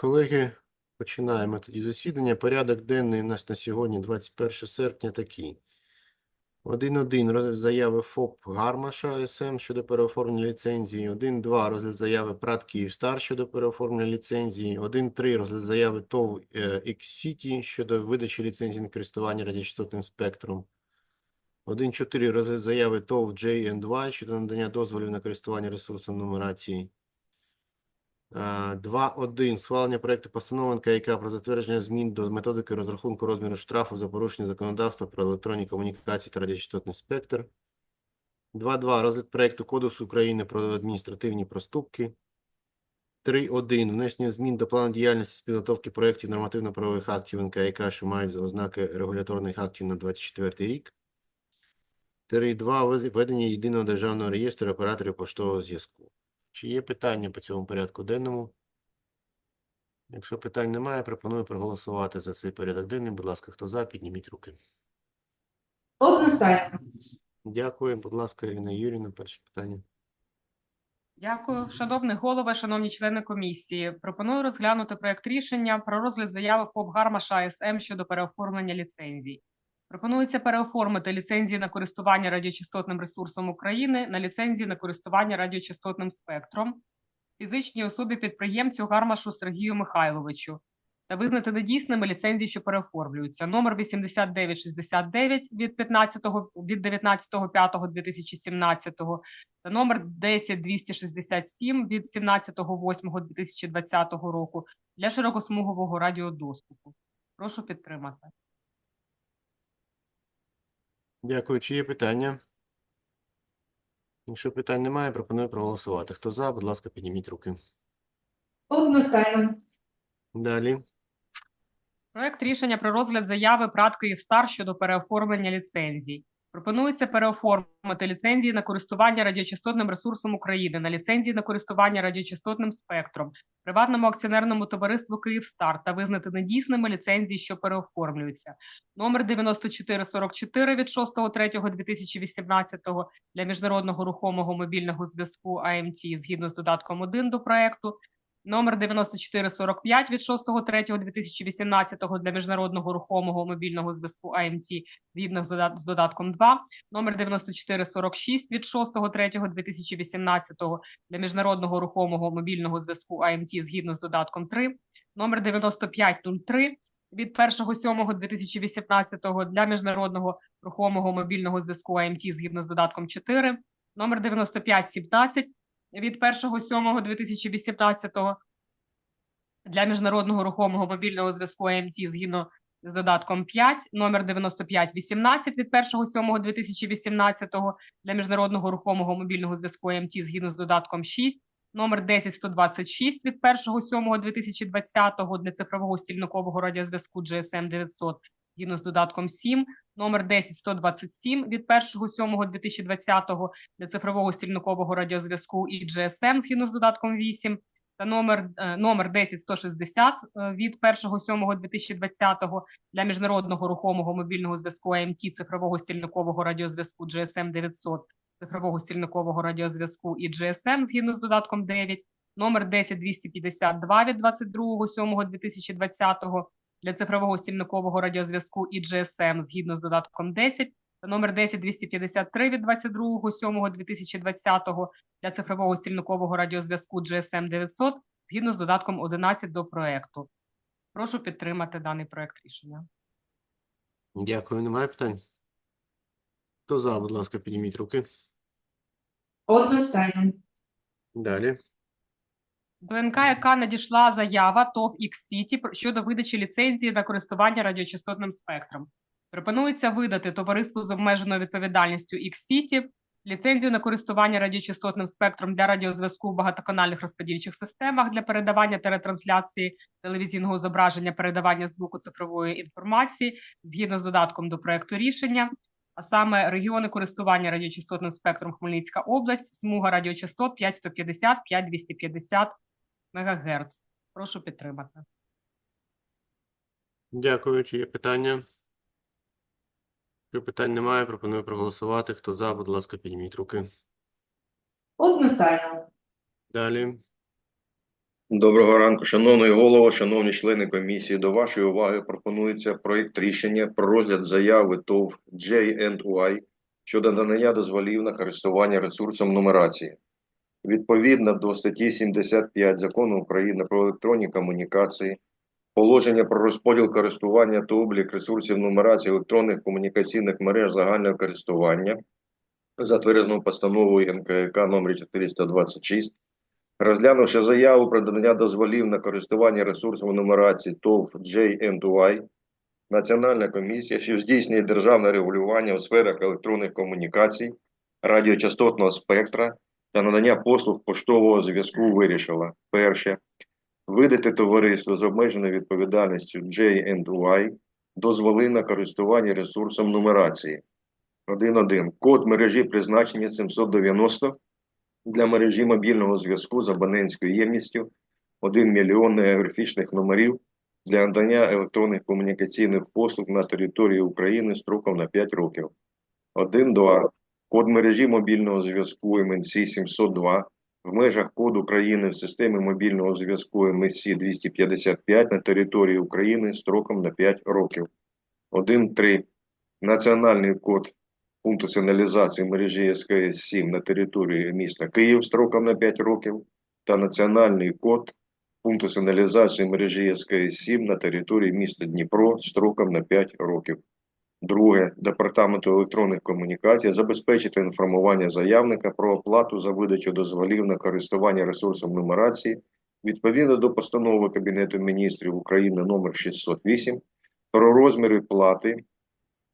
колеги, починаємо тоді засідання. Порядок денний у нас на сьогодні, 21 серпня, такий. 1.1. Розгляд заяви ФОП Гармаша СМ щодо переоформлення ліцензії. 1.2. Розгляд заяви ПРАТ Київстар щодо переоформлення ліцензії. 1.3. Розгляд заяви ТОВ е, X-City щодо видачі ліцензії на користування радіочастотним спектром. 1.4. Розгляд заяви ТОВ JN2 щодо надання дозволів на користування ресурсом нумерації. Е, 2.1. Схвалення проекту постанови НКК про затвердження змін до методики розрахунку розміру штрафу за порушення законодавства про електронні комунікації та радіочастотний спектр. 2.2. Розгляд проекту Кодексу України про адміністративні проступки. 3.1. Внесення змін до плану діяльності з підготовки проєктів нормативно-правових актів НКК, що мають ознаки регуляторних актів на 24 рік. 3.2. Вед- Ведення єдиного державного реєстру операторів поштового зв'язку. Чи є питання по цьому порядку денному? Якщо питань немає, пропоную проголосувати за цей порядок денний. Будь ласка, хто за, підніміть руки. Одностайно. Дякую. Будь ласка, Ірина Юрівна, перше питання. Дякую. Шановний голове, шановні члени комісії, пропоную розглянути проект рішення про розгляд заяви ФОП Гармаша АСМ щодо переоформлення ліцензій. Пропонується переоформити ліцензії на користування радіочастотним ресурсом України на ліцензії на користування радіочастотним спектром фізичній особі підприємцю Гармашу Сергію Михайловичу та визнати недійсними ліцензії, що переоформлюються. Номер 8969 від 15 від 19.05.2017 та номер 10267 від 17.08.2020 року для широкосмугового радіодоступу. Прошу підтримати. Дякую. Чи є питання? Якщо питань немає, пропоную проголосувати. Хто за, будь ласка, підніміть руки. Одностайно. Далі. Проект рішення про розгляд заяви ПРАТ Київстар щодо переоформлення ліцензій. Пропонується переоформити ліцензії на користування радіочастотним ресурсом України на ліцензії на користування радіочастотним спектром, приватному акціонерному товариству Київстар та визнати недійсними ліцензії, що переоформлюються. Номер 9444 від 6.3.2018 для міжнародного рухомого мобільного зв'язку АМТ згідно з додатком 1 до проекту. Номер 9445 від 6.3.2018 для міжнародного рухомого мобільного зв'язку АМТ згідно з додат- з додатком 2. Номер 9446 від 6.3.2018 для міжнародного рухомого мобільного зв'язку АМТ згідно з додатком 3. Номер 9503 від 1.7.2018 для міжнародного рухомого мобільного зв'язку АМТ згідно з додатком 4. Номер 9517 від 1.7.2018 для міжнародного рухомого мобільного зв'язку АМТ згідно з додатком 5, номер 9518 від 1.7.2018 для міжнародного рухомого мобільного зв'язку АМТ згідно з додатком 6, номер 10126 від 1.7.2020 для цифрового стільникового радіозв'язку GSM 900 згідно з додатком 7, номер 10127 від 1.7.2020 для цифрового стільникового радіозв'язку і GSM згідно з додатком 8, та номер, е, номер 10160 е, від 1.7.2020 для міжнародного рухомого мобільного зв'язку АМТ цифрового стільникового радіозв'язку GSM 900 цифрового стільникового радіозв'язку і GSM згідно з додатком 9, номер 10252 від 22.07.2020 для цифрового стільникового радіозв'язку і GSM згідно з додатком 10, та номер 10253 від 22.07.2020 для цифрового стільникового радіозв'язку GSM 900 згідно з додатком 11 до проекту. Прошу підтримати даний проект рішення. Дякую. Немає питань? Хто за, будь ласка, підніміть руки. Одностайно. Далі. До НКК надійшла заява ТОВ X-City щодо видачі ліцензії на користування радіочастотним спектром. Пропонується видати товариству з обмеженою відповідальністю X-City ліцензію на користування радіочастотним спектром для радіозв'язку в багатоканальних розподільчих системах для передавання та ретрансляції телевізійного зображення, передавання звуку цифрової інформації згідно з додатком до проекту рішення, а саме регіони користування радіочастотним спектром Хмельницька область, смуга радіочастот 5150, 5250 МГц. Прошу підтримати. Дякую. Чи є питання? Якщо питань немає, пропоную проголосувати. Хто за, будь ласка, підніміть руки. Одностайно. Далі. Доброго ранку, шановний голово, шановні члени комісії. До вашої уваги пропонується проєкт рішення про розгляд заяви ТОВ J&Y щодо надання дозволів на користування ресурсом нумерації. Відповідно до статті 75 Закону України про електронні комунікації, положення про розподіл користування та облік ресурсів нумерації електронних комунікаційних мереж загального користування, затвердженого постановою НКК номер 426, Розглянувши заяву про надання дозволів на користування ресурсами нумерації ТОВ J&Y, Національна комісія, що здійснює державне регулювання у сферах електронних комунікацій, радіочастотного спектра та надання послуг поштового зв'язку вирішила перше видати товариство з обмеженою відповідальністю J&Y дозволи на користування ресурсом нумерації 1.1. Код мережі призначення 790 для мережі мобільного зв'язку з абонентською ємністю 1 мільйон географічних номерів для надання електронних комунікаційних послуг на території України строком на 5 років. 1.2. Код мережі мобільного зв'язку MNC 702 в межах коду України в системі мобільного зв'язку MSC 255 на території України строком на 5 років. 1.3. Національний код пункту сигналізації мережі СКС-7 на території міста Київ строком на 5 років та національний код пункту сигналізації мережі СКС-7 на території міста Дніпро строком на 5 років. Друге, Департаменту електронних комунікацій забезпечити інформування заявника про оплату за видачу дозволів на користування ресурсом нумерації відповідно до постанови Кабінету міністрів України номер 608 про розміри плати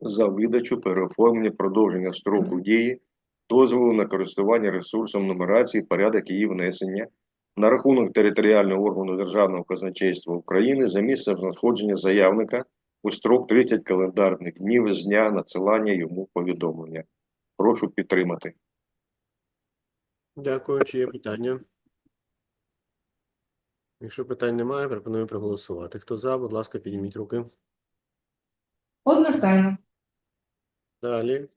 за видачу, переоформлення, продовження строку дії дозволу на користування ресурсом нумерації, порядок її внесення на рахунок територіального органу Державного казначейства України за місцем знаходження заявника у строк 30 календарних днів з дня надсилання йому повідомлення. Прошу підтримати. Дякую. Чи є питання? Якщо питань немає, пропоную проголосувати. Хто за, будь ласка, підніміть руки. Одностайно. Далі.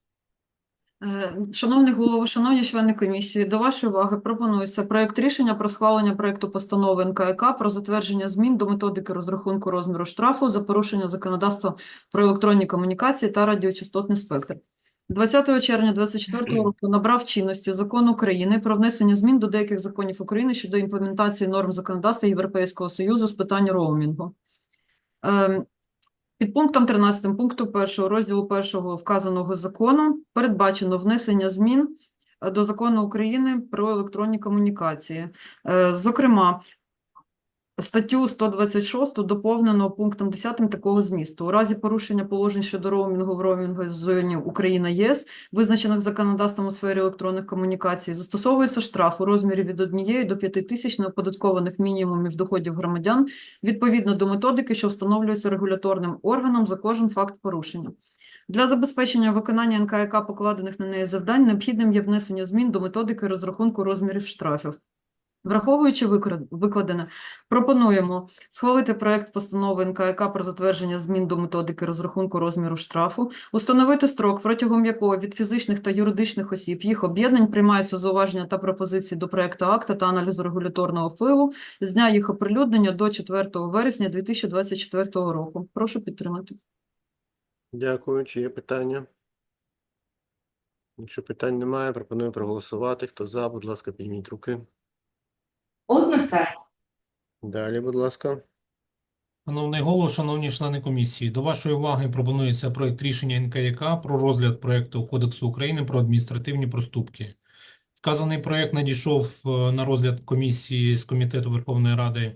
Е, Шановний голово, шановні члени комісії, до вашої уваги пропонується проект рішення про схвалення проекту постанови НКК про затвердження змін до методики розрахунку розміру штрафу за порушення законодавства про електронні комунікації та радіочастотний спектр. 20 червня 2024 року набрав чинності Закон України про внесення змін до деяких законів України щодо імплементації норм законодавства Європейського Союзу з питань роумінгу. Під пунктом 13 пункту 1 розділу 1 вказаного закону передбачено внесення змін е, до закону України про електронні комунікації. Е, Зокрема, статтю 126 доповнено пунктом 10 такого змісту. У разі порушення положень щодо роумінгу в роумінговій зоні Україна-ЄС, визначених законодавством у сфері електронних комунікацій, застосовується штраф у розмірі від 1 до 5 тисяч неоподаткованих мінімумів доходів громадян відповідно до методики, що встановлюється регуляторним органом за кожен факт порушення. Для забезпечення виконання НКК покладених на неї завдань необхідним є внесення змін до методики розрахунку розмірів штрафів. Враховуючи викладене, пропонуємо схвалити проект постанови НКК про затвердження змін до методики розрахунку розміру штрафу, установити строк, протягом якого від фізичних та юридичних осіб їх об'єднань приймаються зауваження та пропозиції до проекту акта та аналізу регуляторного впливу з дня їх оприлюднення до 4 вересня 2024 року. Прошу підтримати. Дякую. Чи є питання? Якщо питань немає, пропоную проголосувати. Хто за, будь ласка, підніміть руки. Одностайно. Далі, будь ласка. Шановний голово, шановні члени комісії, до вашої уваги пропонується проект рішення НКЯК про розгляд проекту Кодексу України про адміністративні проступки. Вказаний проект надійшов е, на розгляд комісії з Комітету Верховної Ради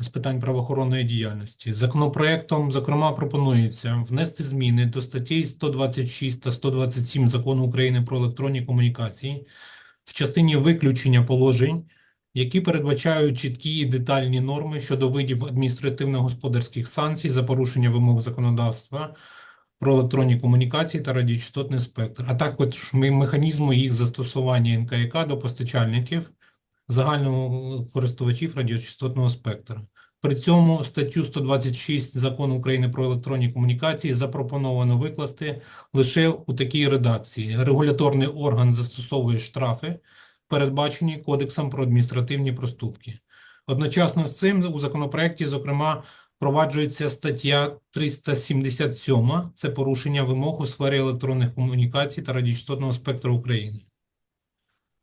з питань правоохоронної діяльності. Законопроектом, зокрема, пропонується внести зміни до статей 126 та 127 Закону України про електронні комунікації в частині виключення положень які передбачають чіткі і детальні норми щодо видів адміністративно-господарських санкцій за порушення вимог законодавства про електронні комунікації та радіочастотний спектр, а також механізму їх застосування НКЯК до постачальників загального користувачів радіочастотного спектра. При цьому статтю 126 Закону України про електронні комунікації запропоновано викласти лише у такій редакції: регуляторний орган застосовує штрафи, передбачені Кодексом про адміністративні проступки. Одночасно з цим у законопроекті, зокрема, впроваджується стаття 377 – це порушення вимог у сфері електронних комунікацій та радіочастотного спектру України.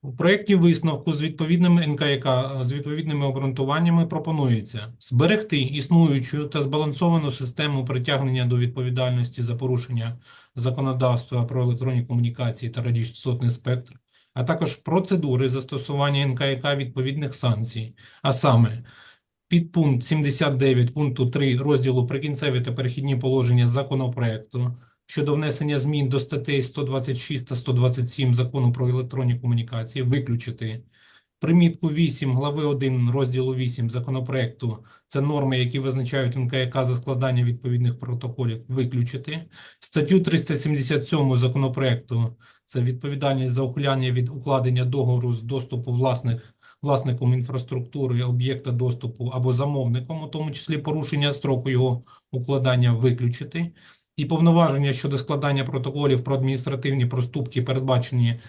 У проєкті висновку з відповідним НКЯК, з відповідними обґрунтуваннями пропонується зберегти існуючу та збалансовану систему притягнення до відповідальності за порушення законодавства про електронні комунікації та радіочастотний спектр, а також процедури застосування НКК відповідних санкцій, а саме підпункт 79 пункту 3 розділу «Прикінцеві та перехідні положення» законопроекту щодо внесення змін до статей 126 та 127 Закону про електронні комунікації виключити. Примітку 8 глави 1 розділу 8 законопроекту – це норми, які визначають НКЯК за складання відповідних протоколів, виключити. Статтю 377 законопроекту – це відповідальність за ухиляння від укладення договору з доступу власних власником інфраструктури об'єкта доступу або замовником, у тому числі порушення строку його укладання, виключити. І повноваження щодо складання протоколів про адміністративні проступки, передбачені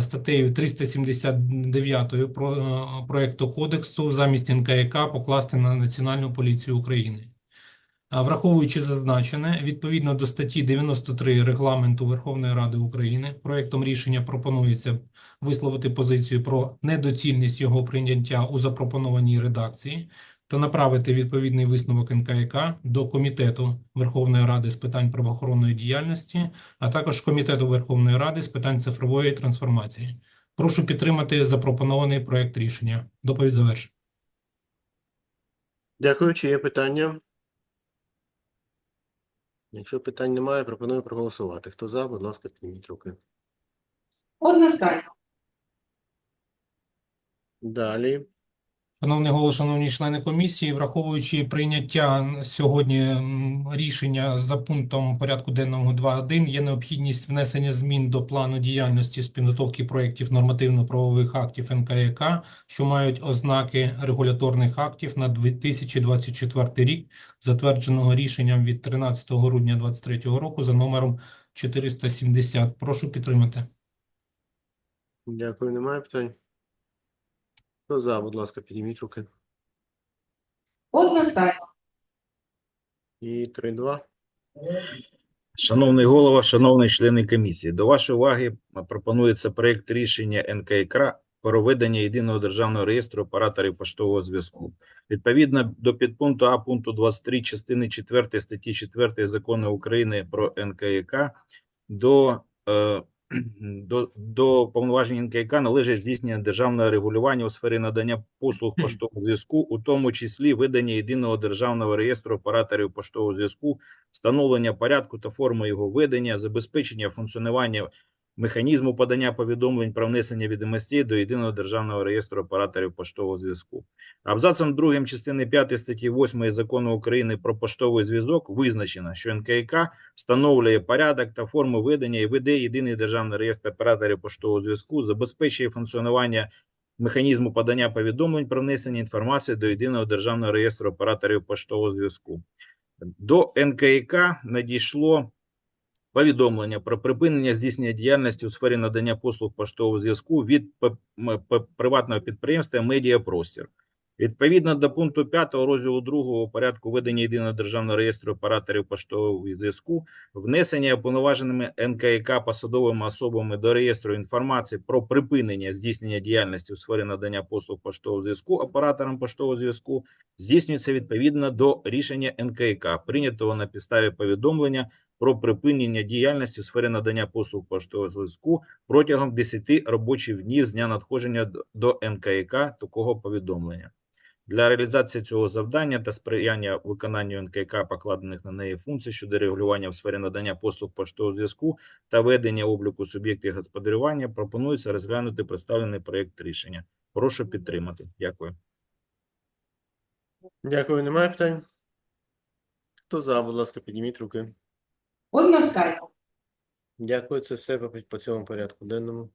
статтею 379 про, е, проекту кодексу замість НКЯК покласти на Національну поліцію України. Враховуючи зазначене, відповідно до статті 93 Регламенту Верховної Ради України, проектом рішення пропонується висловити позицію про недоцільність його прийняття у запропонованій редакції та направити відповідний висновок НКЯК до Комітету Верховної Ради з питань правоохоронної діяльності, а також Комітету Верховної Ради з питань цифрової трансформації. Прошу підтримати запропонований проект рішення. Доповідь завершена. Дякую. Чи є питання? Якщо питань немає, пропоную проголосувати. Хто за, будь ласка, підніміть руки. Одностайно. Далі. Шановний голос, шановні члени комісії, враховуючи прийняття сьогодні рішення за пунктом порядку денного 2.1, є необхідність внесення змін до плану діяльності з підготовки проєктів нормативно-правових актів НКЯК, що мають ознаки регуляторних актів на 2024 рік, затвердженого рішенням від 13 грудня 2023 року за номером 470. Прошу підтримати. Дякую. Немає питань? Хто за, будь ласка, підніміть руки. Одностайно. І 3-2. Шановний голова, шановні члени комісії, до вашої уваги пропонується проект рішення НКК про ведення єдиного державного реєстру операторів поштового зв'язку. Відповідно до підпункту А пункту 23 частини 4 статті 4 Закону України про НКК до, е, до, до повноважень НКК належить здійснення державного регулювання у сфері надання послуг поштового зв'язку, у тому числі ведення єдиного державного реєстру операторів поштового зв'язку встановлення порядку та форми його ведення, забезпечення функціонування механізму подання повідомлень про внесення відомостей до єдиного державного реєстру операторів поштового зв'язку. Абзацом 2 частини 5 статті 8 Закону України про поштовий зв'язок визначено, що НКК встановлює порядок та форму ведення і веде єдиний державний реєстр операторів поштового зв'язку, забезпечує функціонування механізму подання повідомлень про внесення інформації до єдиного державного реєстру операторів поштового зв'язку. До НКК надійшло повідомлення про припинення здійснення діяльності у сфері надання послуг поштового зв'язку від приватного підприємства Медіапростір. Відповідно до пункту 5 розділу 2 порядку ведення єдиного державного реєстру операторів поштового зв'язку, внесення уповноваженими НКК посадовими особами до реєстру інформації про припинення здійснення діяльності у сфері надання послуг поштового зв'язку операторам поштового зв'язку здійснюється відповідно до рішення НКК, прийнятого на підставі повідомлення про припинення діяльності у сфері надання послуг поштового зв'язку протягом 10 робочих днів з дня надходження до- НКК такого повідомлення. Для реалізації цього завдання та сприяння виконанню НКК покладених на неї функцій щодо регулювання в сфері надання послуг поштового зв'язку та ведення обліку суб'єктів господарювання пропонується розглянути представлений проєкт рішення. Прошу підтримати. Дякую. Дякую. Немає питань? Хто за, будь ласка, підніміть руки. Одностайно. Дякую. Це все по, по цьому порядку денному.